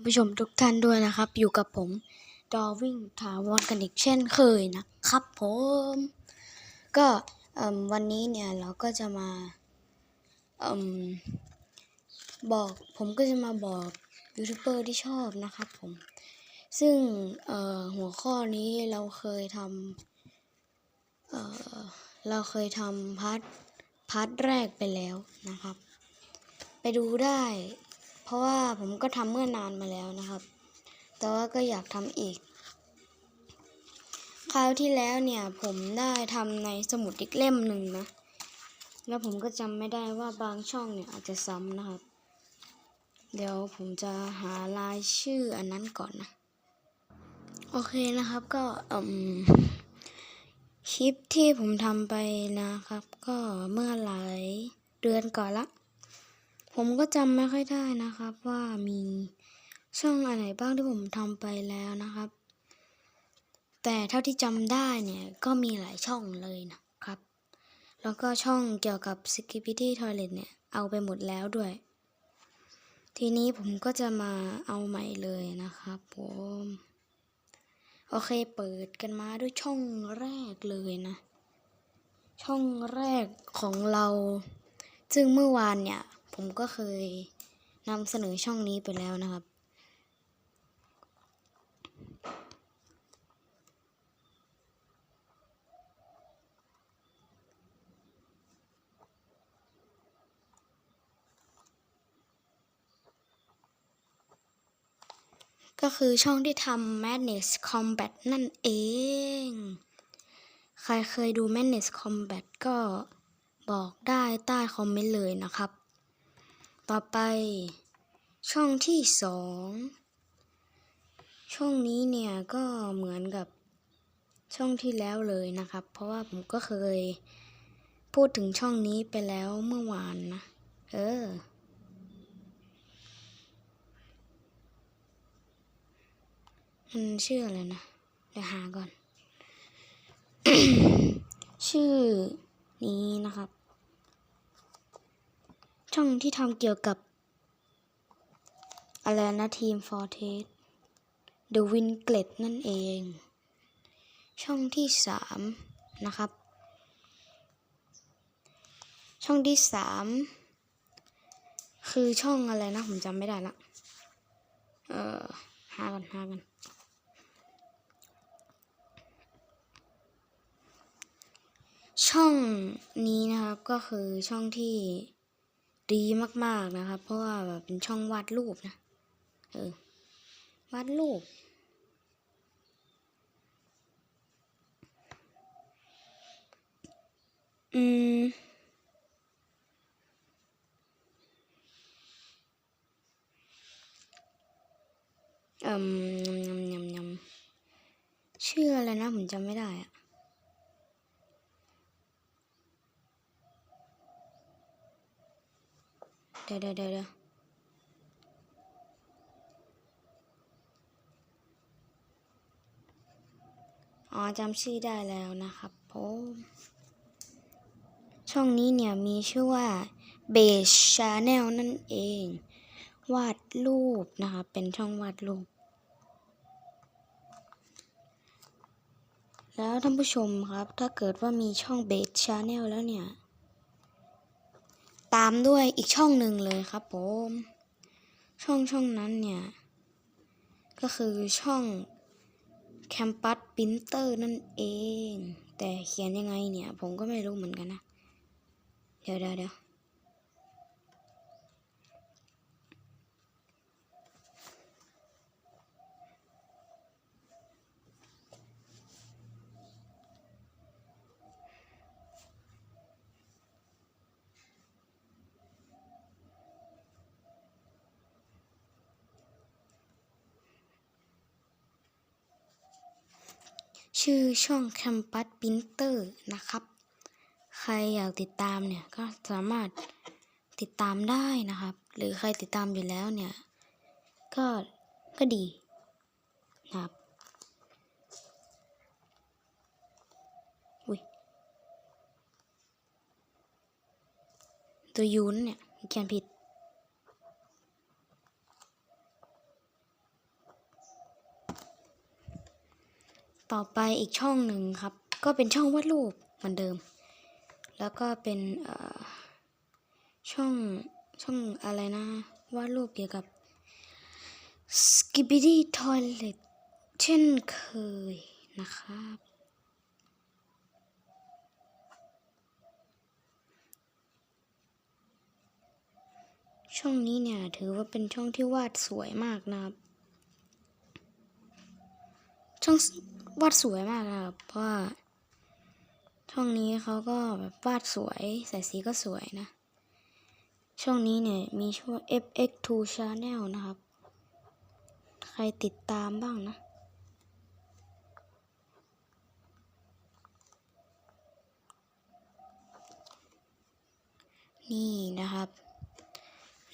านผู้ชมทุกท่านด้วยนะครับ อยู่กับผมดอวิ่งถาวรกันอีกเช่นเคยนะครับผม ก็มวันนี้เนี่ยเราก็จะมาอมบอกผมก็จะมาบอกยูทูบเบอร์ที่ชอบนะครับผม ซึ่งหัวข้อนี้เราเคยทำเเราเคยทำพาร์ทพาร์ทแรกไปแล้วนะครับ ไปดูได้ ราะว่าผมก็ทำเมื่อนานมาแล้วนะครับ แต่ว่าก็อยากทำอีก คราวที่แล้วเนี่ยผมได้ทำในสมุดอีกเล่มหนึ่งนะ แล้วผมก็จำไม่ได้ว่าบางช่องเนี่ยอาจจะซ้ำนะครับ เดี๋ยวผมจะหารายชื่ออันนั้นก่อนนะ โอเคนะครับก็อืมคลิปที่ผมทำไปนะครับ ก็เมื่อหลายเดือนก่อนละ ผมก็จำไม่ค่อยได้นะครับว่ามีช่องอันไหนบ้างที่ผมทำไปแล้วนะครับ แต่เท่าที่จำได้เนี่ยก็มีหลายช่องเลยนะครับ แล้วก็ช่องเกี่ยวกับ Skibidi Toilet เนี่ยเอาไปหมดแล้วด้วย ทีนี้ผมก็จะมาเอาใหม่เลยนะครับผมโอเคเปิดกันมาด้วยช่องแรกเลยนะ ช่องแรกของเรา ซึ่งเมื่อวานเนี่ย ผมก็เคยนำเสนอช่องนี้ไปแล้วนะครับ ก็คือช่องที่ทำ Madness Combat นั่นเอง ใครเคยดู Madness Combat ก็บอกได้ใต้คอมเมนต์เลยนะครับ ต่อไป ช่องที่สองช่องนี้เนี่ยก็เหมือนกับช่องที่แล้วเลยนะครับ เพราะว่าผมก็เคยพูดถึงช่องนี้ไปแล้วเมื่อวานนะเออ มันชื่ออะไรนะเดี๋ยวหาก่อน ชื่อนี้นะครับ ช่องที่ทำเกี่ยวกับ อะไรนะทีมฟอร์เทส The w i n g l e t นั่นเอง ช่องที่สามนะครับ ช่องที่สามคือช่องอะไรนะ ผมจำไม่ได้ละเออหากันหากันช่องนี้นะครับก็คือช่องที่ ดีมากๆนะครับ เพราะว่าแบบเป็นช่องวาดรูปนะ เออ วาดรูป อืมเอ่มยำยำยำชื่ออะไรนะ ผมจำไม่ได้อะ เดี๋ยวเดี๋ยวเดี๋ยวเดี๋ยวอ๋อจำชื่อได้แล้วนะครับผมช่องนี้เนี่ยมีชื่อว่า b a s e Channel นั่นเอง วาดรูปนะครับเป็นช่องวาดรูป แล้วท่านผู้ชมครับ ถ้าเกิดว่ามีช่อง b a s e Channel แล้วเนี่ย ตามด้วยอีกช่องหนึ่งเลยครับผม ช่องช่องนั้นเนี่ย ก็คือช่อง Campus Printer นั่นเอง แต่เขียนยังไงเนี่ย ผมก็ไม่รู้เหมือนกันนะ เดี๋ยวเดี๋ยวเดี๋ยว ชื่อช่อง Campus Printer นะครับ ใครอยากติดตามเนี่ยก็สามารถติดตามได้นะครับ หรือใครติดตามอยู่แล้วเนี่ยก็ก็ดีนะครับอุ้ยตัวยูนเนี่ยเขียนผิด อไปอีกช่องหนึ่งครับ ก็เป็นช่องวาดรูปเหมือนเดิม แล้วก็เป็นช่องช่องอะไรนะวาดรูปเกี่ยวกับ Skibidi Toilet เช่นเคยนะครับ ช่องนี้เนี่ยถือว่าเป็นช่องที่วาดสวยมากนะครับ ช่องวาดสวยมากนะครับเพราะว่าช่องนี้เขาก็แบบวาดสวยใส่สีก็สวยนะ ช่องนี้เนี่ยมีช่วง FX2 Channel นะครับ ใครติดตามบ้างนะนี่นะครับ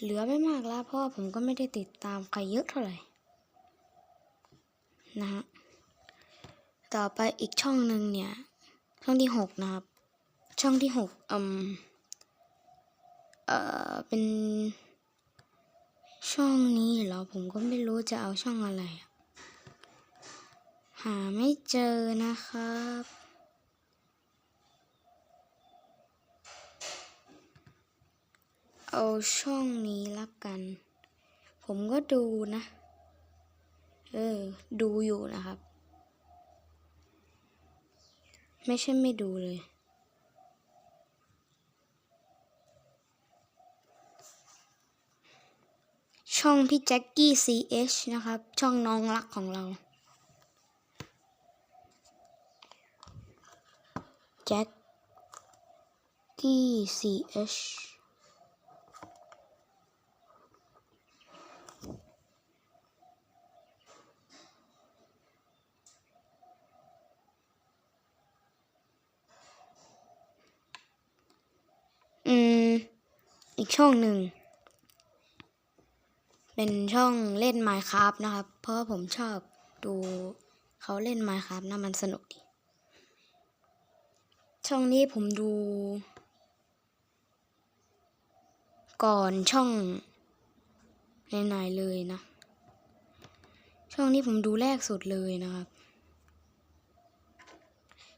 เหลือไม่มากแล้วเพราะผมก็ไม่ได้ติดตามใครเยอะเท่าไหร่นะฮะ ต่อไปอีกช่องหนึ่งเนี่ย ช่องที่หกนะครับ ช่องที่หกอืมเอ่อเป็น ช่องนี้เหรอผมก็ไม่รู้จะเอาช่องอะไร หาไม่เจอนะครับเอาช่องนี้ละกัน ผมก็ดูนะ เออ ดูอยู่นะครับ ไม่ใช่ไม่ดูเลย ช่องพี่แจ็คกี้ CH นะครับ ช่องน้องรักของเรา แจ็คกี้ CH อืม อีกช่องหนึ่ง เป็นช่องเล่น Minecraft นะครับ เพราะผมชอบดูเขาเล่น Minecraft นะมันสนุกดี ช่องนี้ผมดู ก่อนช่องไหนๆเลยนะ ช่องนี้ผมดูแรกสุดเลยนะครับ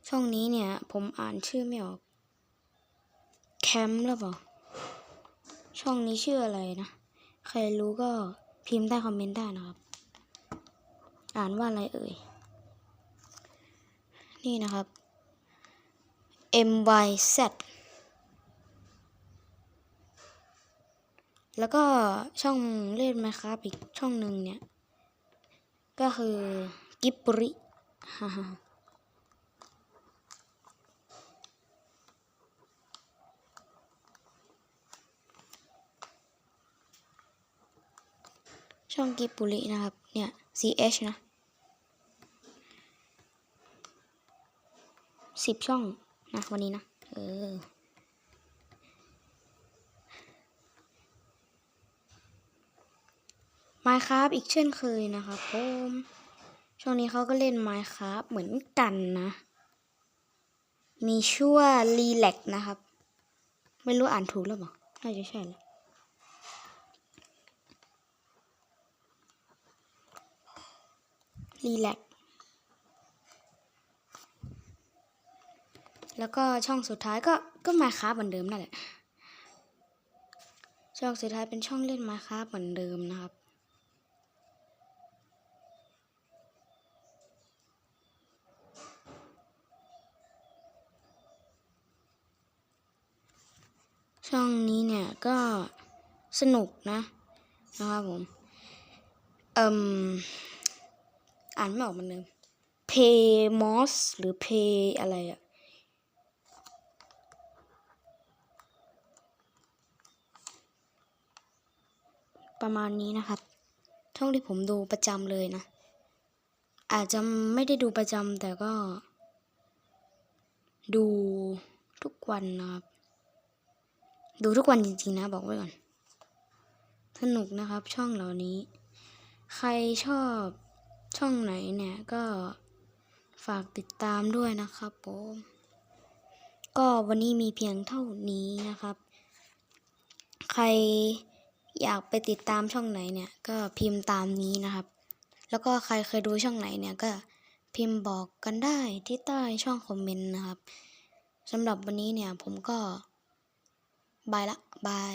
ช่องนี้เนี่ย ผมอ่านชื่อไม่ออก แคมป์หรือเปล่า ช่องนี้ชื่ออะไรนะ ใครรู้ก็พิมพ์ใต้คอมเมนต์ได้นะครับ อ่านว่าอะไรเอ่ย นี่นะครับ MYZ แล้วก็ช่องเล่นไหมครับอีกช่องหนึ่งเนี่ย ก็คือกิบปุริฮ่า ช่องกิบปุรินะครับ เนี่ย CH นะสิบช่องนะวันนี้นะ เออ Minecraft อีกเช่นเคยนะครับผมช่วงนี้เขาก็เล่น Minecraft เหมือนกันนะ มีชื่อว่า Relax นะครับ ไม่รู้อ่านถูกหรือเปล่า น่าจะใช่แหละ รีแลกแล้วก็ช่องสุดท้ายก็ก็มาค้าเหมือนเดิมนั่นแหละ ช่องสุดท้ายเป็นช่องเล่นมาค้าเหมือนเดิมนะครับ ช่องนี้เนี่ยก็สนุกนะนะครับผม เอ่ม อ่านไม่ออกมันเดิมเพมอสหรือเพอะไรอะประมาณนี้นะครับช่องที่ผมดูประจำเลยนะ อาจจะไม่ได้ดูประจำแต่ก็ ดูทุกวันนะครับ ดูทุกวันจริงๆนะ บอกไว้ก่อน สนุกนะครับช่องเหล่านี้ ใครชอบ ช่องไหนเนี่ยก็ฝากติดตามด้วยนะครับผมก็วันนี้มีเพียงเท่านี้นะครับ ใครอยากไปติดตามช่องไหนเนี่ยก็พิมพ์ตามนี้นะครับ แล้วก็ใครเคยดูช่องไหนเนี่ยก็พิมพ์บอกกันได้ที่ใต้ช่องคอมเมนต์นะครับสำหรับวันนี้เนี่ยผมก็บายละบาย